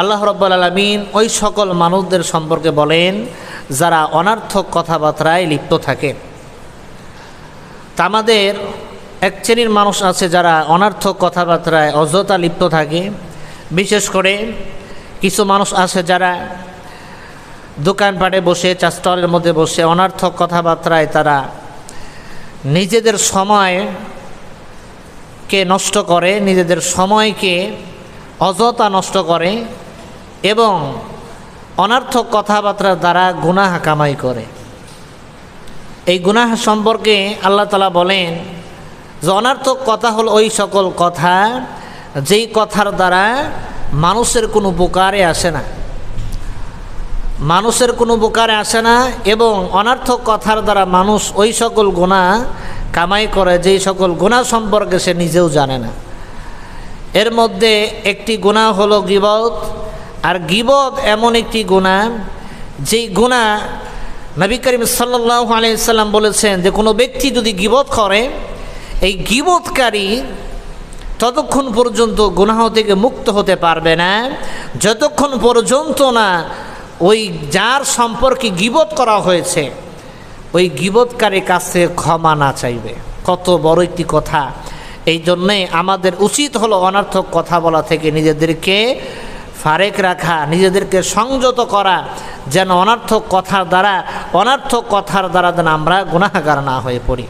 আল্লাহ রব্বুল আলমিন ওই সকল মানুষদের সম্পর্কে বলেন, যারা অনার্থক কথাবার্তায় লিপ্ত থাকে। তা আমাদের এক শ্রেণির মানুষ আছে যারা অনার্থক কথাবার্তায় অযথা লিপ্ত থাকে। বিশেষ করে কিছু মানুষ আছে যারা দোকানপাটে বসে চা স্টলের মধ্যে বসে অনার্থক কথাবার্তায় তারা নিজেদের সময় কে নষ্ট করে, নিজেদের সময়কে অযথা নষ্ট করে এবং অনার্থক কথাবার্তার দ্বারা গুনাহ কামাই করে। এই গুনাহ সম্পর্কে আল্লাহ তালা বলেন যে অনার্থক কথা হল ওই সকল কথা যেই কথার দ্বারা মানুষের কোনো উপকারে আসে না। মানুষের কোনো উপকারে আসে না এবং অনার্থক কথার দ্বারা মানুষ ওই সকল গুণা কামাই করে যেই সকল গুণা সম্পর্কে সে নিজেও জানে না। এর মধ্যে একটি গুণা হলো গিবত, আর গিবত এমন একটি গুণা যেই গুণা নবী করিম সাল্লাহ আলাইসাল্লাম বলেছেন যে কোনো ব্যক্তি যদি গিবত করে, এই গিবতকারী ততক্ষণ পর্যন্ত গুনাহ থেকে মুক্ত হতে পারবে না। যতক্ষণ পর্যন্ত না ওই যার সম্পর্কে গিবত করা হয়েছে ওই গিবতকারীর কাছে ক্ষমা না চাইবে। কত বড় একটি কথা। এই জন্যে আমাদের উচিত হলো অনার্থক কথা বলা থেকে নিজেদেরকে ফারেক রাখা, নিজেদেরকে সংযত করা, যেন অনার্থক কথার দ্বারা, অনার্থক কথার দ্বারা যেন আমরা গুণাহার না হয়ে পড়ি।